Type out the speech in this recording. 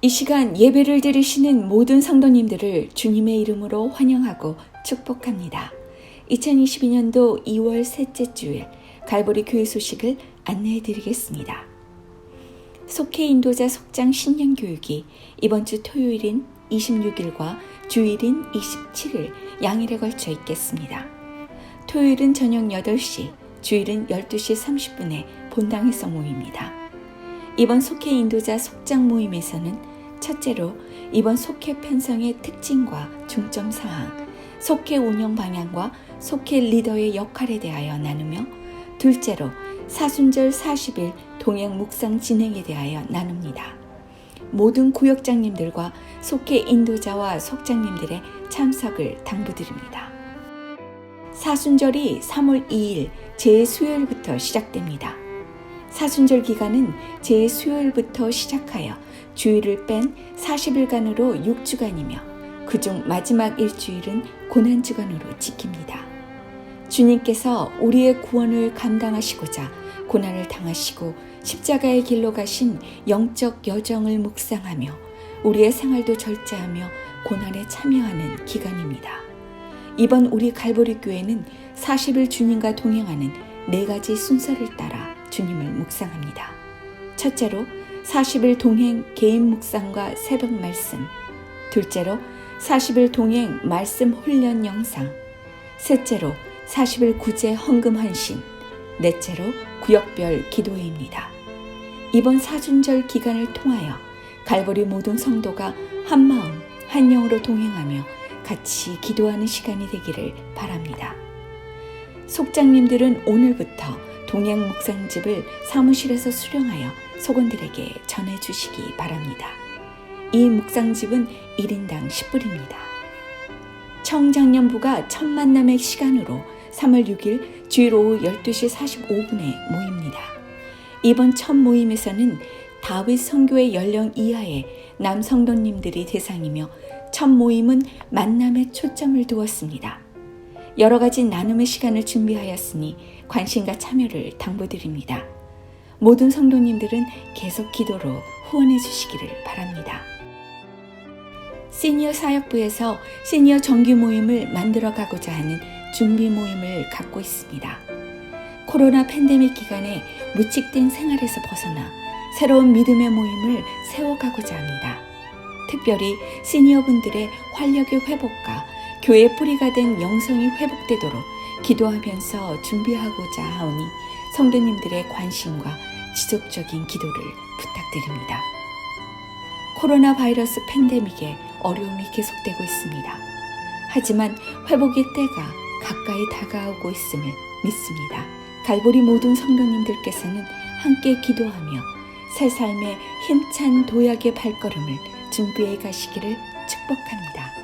이 시간 예배를 드리시는 모든 성도님들을 주님의 이름으로 환영하고 축복합니다. 2022년도 2월 셋째 주일 갈보리 교회 소식을 안내해 드리겠습니다. 속해 인도자 속장 신년 교육이 이번 주 토요일인 26일과 주일인 27일 양일에 걸쳐 있겠습니다. 토요일은 저녁 8시, 주일은 12시 30분에 본당에서 모입니다. 이번 속해 인도자 속장 모임에서는 첫째로 이번 속해 편성의 특징과 중점 사항, 속해 운영 방향과 속해 리더의 역할에 대하여 나누며 둘째로 사순절 40일 동행 묵상 진행에 대하여 나눕니다. 모든 구역장님들과 속해 인도자와 속장님들의 참석을 당부드립니다. 사순절이 3월 2일 제 수요일부터 시작됩니다. 사순절 기간은 제 수요일부터 시작하여 주일을 뺀 40일간으로 6주간이며 그중 마지막 일주일은 고난주간으로 지킵니다. 주님께서 우리의 구원을 감당하시고자 고난을 당하시고 십자가의 길로 가신 영적 여정을 묵상하며 우리의 생활도 절제하며 고난에 참여하는 기간입니다. 이번 우리 갈보리 교회는 40일 주님과 동행하는 네 가지 순서를 따라 주님을 묵상합니다. 첫째로 40일 동행 개인 묵상과 새벽 말씀. 둘째로 40일 동행 말씀 훈련 영상. 셋째로 40일 구제 헌금 헌신. 넷째로 구역별 기도회입니다. 이번 사순절 기간을 통하여 갈보리 모든 성도가 한 마음, 한 영으로 동행하며 같이 기도하는 시간이 되기를 바랍니다. 속장님들은 오늘부터 동행 묵상집을 사무실에서 수령하여 속원들에게 전해 주시기 바랍니다. 이 묵상집은 1인당 10불입니다. 청장년부가 첫 만남의 시간으로 3월 6일 주일 오후 12시 45분에 모입니다. 이번 첫 모임에서는 다윗 성교의 연령 이하의 남성도님들이 대상이며 첫 모임은 만남에 초점을 두었습니다. 여러 가지 나눔의 시간을 준비하였으니 관심과 참여를 당부드립니다. 모든 성도님들은 계속 기도로 후원해 주시기를 바랍니다. 시니어 사역부에서 시니어 정규 모임을 만들어 가고자 하는 준비 모임을 갖고 있습니다. 코로나 팬데믹 기간에 무칙된 생활에서 벗어나 새로운 믿음의 모임을 세워가고자 합니다. 특별히 시니어분들의 활력의 회복과 교회 뿌리가 된 영성이 회복되도록 기도하면서 준비하고자 하오니 성도님들의 관심과 지속적인 기도를 부탁드립니다. 코로나 바이러스 팬데믹에 어려움이 계속되고 있습니다. 하지만 회복의 때가 가까이 다가오고 있음을 믿습니다. 갈보리 모든 성도님들께서는 함께 기도하며 새 삶의 힘찬 도약의 발걸음을 준비해 가시기를 축복합니다.